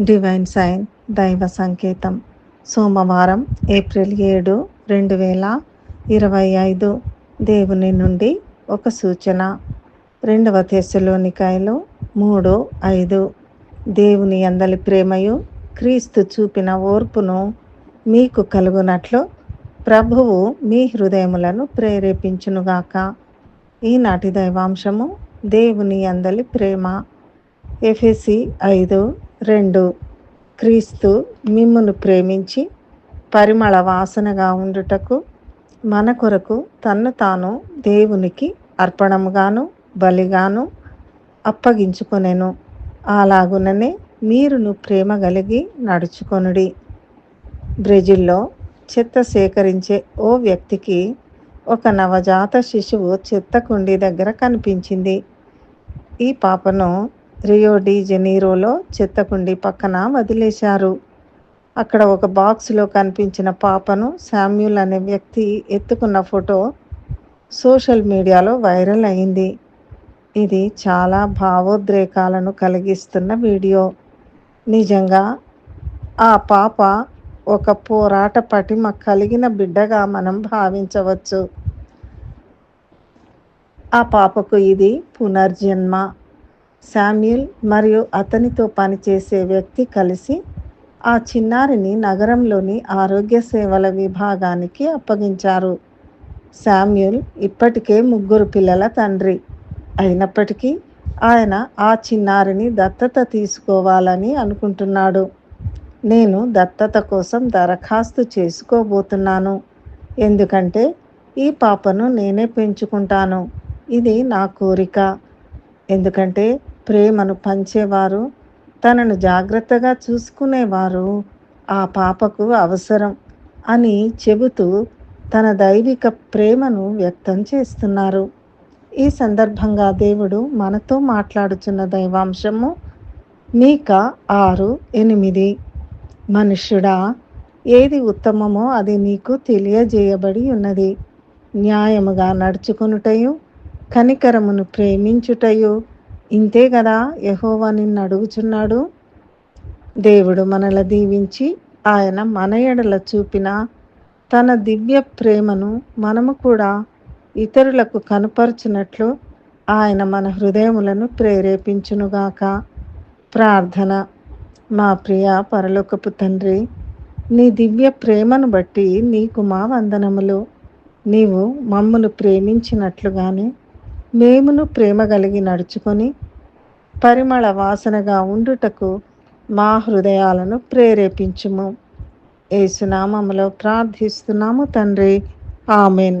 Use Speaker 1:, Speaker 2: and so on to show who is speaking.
Speaker 1: Divine sign దైవ సంకేతం సోమవారం ఏప్రిల్ ఏడు రెండు వేల ఇరవై ఐదు. దేవుని నుండి ఒక సూచన. రెండవ తెశలోనికాయలు మూడు ఐదు. దేవుని అందలి ప్రేమయు క్రీస్తు చూపిన ఓర్పును మీకు కలుగునట్లు ప్రభువు మీ హృదయములను ప్రేరేపించునుగాక. ఈనాటి దైవాంశము దేవుని అందలి ప్రేమ. ఎఫెసి ఐదు రెండు క్రీస్తు మిమ్మును ప్రేమించి పరిమళ వాసనగా ఉండుటకు మన కొరకు తన్ను తాను దేవునికి అర్పణముగాను బలిగాను అప్పగించుకొనెను. అలాగుననే మీరును ప్రేమ కలిగి నడుచుకొనుడి. బ్రెజిల్లో చెత్త సేకరించే ఓ వ్యక్తికి ఒక నవజాత శిశువు చెత్త కుండీ దగ్గర కనిపించింది. ఈ పాపను రియో డి జెనీరోలో చెత్తకుండి పక్కన వదిలేశారు. అక్కడ ఒక బాక్స్లో కనిపించిన పాపను శామ్యూల్ అనే వ్యక్తి ఎత్తుకున్న ఫోటో సోషల్ మీడియాలో వైరల్ అయింది. ఇది చాలా భావోద్రేకాలను కలిగిస్తున్న వీడియో. నిజంగా ఆ పాప ఒక పోరాట పటిమ కలిగిన బిడ్డగా మనం భావించవచ్చు. ఆ పాపకు ఇది పునర్జన్మ. శామ్యుల్ మరియు అతనితో పనిచేసే వ్యక్తి కలిసి ఆ చిన్నారిని నగరంలోని ఆరోగ్య సేవల విభాగానికి అప్పగించారు. శామ్యుల్ ఇప్పటికే ముగ్గురు పిల్లల తండ్రి. అయినప్పటికీ ఆయన ఆ చిన్నారిని దత్తత తీసుకోవాలని అనుకుంటున్నాడు. నేను దత్తత కోసం దరఖాస్తు చేసుకోబోతున్నాను. ఎందుకంటే ఈ పాపను నేనే పెంచుకుంటాను. ఇది నా కోరిక. ఎందుకంటే ప్రేమను పంచేవారు తనను జాగ్రత్తగా చూసుకునేవారు. ఆ పాపకు అవసరం అని చెబుతూ తన దైవిక ప్రేమను వ్యక్తం చేస్తున్నారు. ఈ సందర్భంగా దేవుడు మనతో మాట్లాడుచున్న దైవాంశము మీక ఆరు ఎనిమిది. మనుష్యుడా ఏది ఉత్తమమో అది నీకు తెలియజేయబడి ఉన్నది. న్యాయముగా నడుచుకొనుటయు కనికరమును ప్రేమించుటయు ఇంతే కదా యహోవా నిన్ను అడుగుచున్నాడు? దేవుడు మనల దీవించి ఆయన మన ఎడల చూపిన తన దివ్య ప్రేమను మనము కూడా ఇతరులకు కనపరచినట్లు ఆయన మన హృదయములను ప్రేరేపించునుగాక. ప్రార్థన. మా ప్రియ పరలోకపు తండ్రి నీ దివ్య ప్రేమను బట్టి నీకు మా వందనములు. నీవు మమ్మను ప్రేమించినట్లుగానే మేమును ప్రేమ కలిగి నడుచుకొని పరిమళ వాసనగా ఉండుటకు మా హృదయాలను ప్రేరేపించుము. ఏసునామములో ప్రార్థిస్తున్నాము తండ్రి. ఆమెన్.